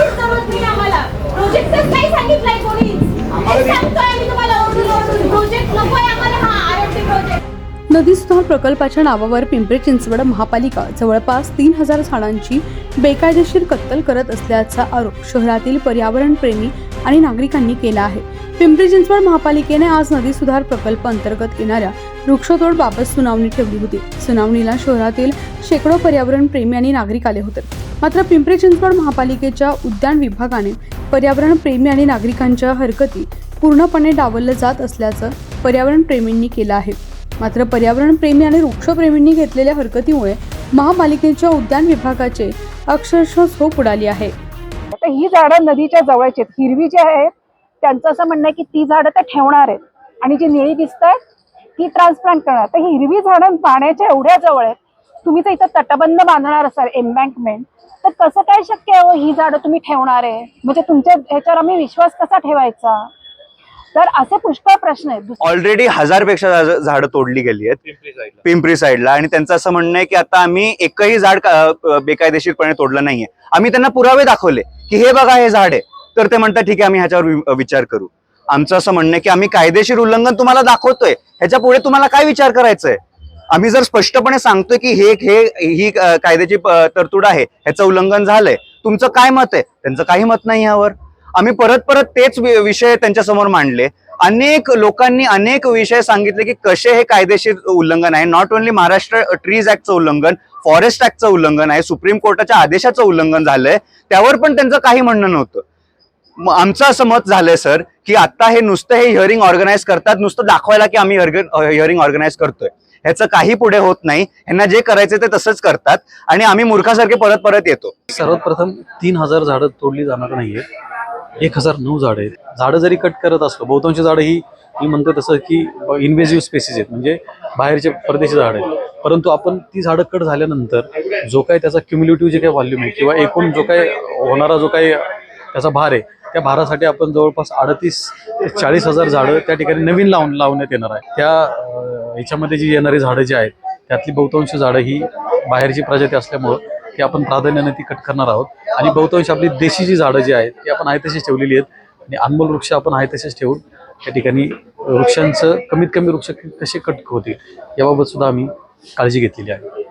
काहीच जरूरत नाही आम्हाला. प्रोजेक्टच नाही सांगितलंय कोणीच. तेच सांगतोय आम्ही तुम्हाला ओरडून ओरडून. प्रोजेक्ट नकोय आम्हाला. हा आर एफ टी प्रोजेक्ट नदी सुधार प्रकल्पाच्या नावावर पिंपरी चिंचवड महापालिका जवळपास तीन हजार झाडांची बेकायदेशीर कत्तल करत असल्याचा आरोप शहरातील पर्यावरणप्रेमी आणि नागरिकांनी केला आहे. पिंपरी चिंचवड महापालिकेने आज नदी सुधार प्रकल्प अंतर्गत येणाऱ्या वृक्षतोडबाबत सुनावणी ठेवली होती. सुनावणीला शहरातील शेकडो पर्यावरणप्रेमी आणि नागरिक आले होते. मात्र पिंपरी चिंचवड महापालिकेच्या उद्यान विभागाने पर्यावरणप्रेमी आणि नागरिकांच्या हरकती पूर्णपणे डावललं जात असल्याचं पर्यावरणप्रेमींनी केलं आहे. मात्र पर्यावरणप्रेमी आणि वृक्षप्रेमींनी घेतलेल्या हरकतीमुळे महापालिकेच्या उद्यान विभागाचे अक्षरशः झोप उडाली आहे. तर ही झाडं नदीच्या जवळची आहेत. हिरवी जी आहेत त्यांचं असं म्हणणं आहे की ती झाडं ते ठेवणार आहेत. आणि जी निळी दिसत आहेत ती ट्रान्सप्लांट करणार तर ही हिरवी झाडं पाण्याच्या एवढ्या जवळ आहेत. तुम्ही जर इथं तटबंध बांधणार असाल एम्बँकमेंट तर कसं काय शक्य आहे हो ही झाडं तुम्ही ठेवणार आहे? म्हणजे तुमच्या ह्याच्यावर आम्ही विश्वास कसा ठेवायचा? तर असे पुष्कळ प्रश्न आहेत. ऑलरेडी हजारपेक्षा झाडं तोडली गेली आहेत. पिंपरी साईडला. आणि त्यांचं असं म्हणणं आहे की आता आम्ही एकही झाड बेकायदेशीरपणे तोडलं नाहीये. आम्ही त्यांना पुरावे दाखवले की हे बघा हे झाड आहे. तर ते म्हणतात ठीक आहे आम्ही ह्याच्यावर विचार करू. आमचं असं म्हणणं आहे की आम्ही कायदेशीर उल्लंघन तुम्हाला दाखवतोय. ह्याच्या पुढे तुम्हाला काय विचार करायचंय? आम्ही जर स्पष्टपणे सांगतोय की हे हे ही कायद्याची तरतूड आहे ह्याचं उल्लंघन झालंय तुमचं काय मत आहे? त्यांचं काही मत नाही यावर. आम्ही परत परत तेच वि- विषय त्यांच्यासमोर मांडले. अनेक लोकांनी अनेक विषय सांगितले की कसे हे कायदेशीर उल्लंघन आहे. नॉट ओन्ली महाराष्ट्र ट्रीज ऍक्टचं उल्लंघन फॉरेस्ट ऍक्टचं उल्लंघन आहे सुप्रीम कोर्टाच्या आदेशाचं उल्लंघन झालंय. त्यावर पण त्यांचं काही म्हणणं नव्हतं. आमचं असं मत झालंय सर की आता हे नुसतं हे हिअरिंग ऑर्गनाईज करतात नुसतं दाखवायला की आम्ही हिअरिंग ऑर्गनाईज करतोय. ह्याचं काही पुढे होत नाही. यांना जे करायचं ते तसंच करतात. आणि आम्ही मूर्खासारखे परत परत येतो. सर्वात प्रथम तीन हजार झाडं तोडली जाणार नाहीये. एक हजार नऊ झाडं आहेत. झाडं जरी कट करत असलो बहुतांश झाडं ही मी म्हणतो तसं की इन्व्हेजिव्ह स्पेसिस आहेत. म्हणजे बाहेरचे परदेशी झाडं आहेत. परंतु आपण ती झाडं कट झाल्यानंतर जो काही त्याचा क्युम्युलेटिव्ह जे काही व्हॉल्यूम आहे किंवा एकूण जो काही होणारा जो काही त्याचा भार आहे त्या भारासाठी आपण जवळपास अडतीस ते चाळीस हजार झाडं त्या ठिकाणी नवीन लावून लावण्यात येणार आहे. त्या ह्याच्यामध्ये जी येणारी झाडं जी आहेत त्यातली बहुतांश झाडं ही बाहेरची प्रजाती असल्यामुळं ती आपण प्राधान्याने ती कट करणार आहोत. आणि बहुतांश आपली देशी जी झाडं जी आहेत ती आपण आहे तशीच ठेवलेली आहेत. आणि अनमोल वृक्ष आपण आहे तसेच ठेवून त्या ठिकाणी वृक्षांचं कमीत कमी वृक्ष कसे कट होतील याबाबत सुद्धा आम्ही काळजी घेतलेली आहे.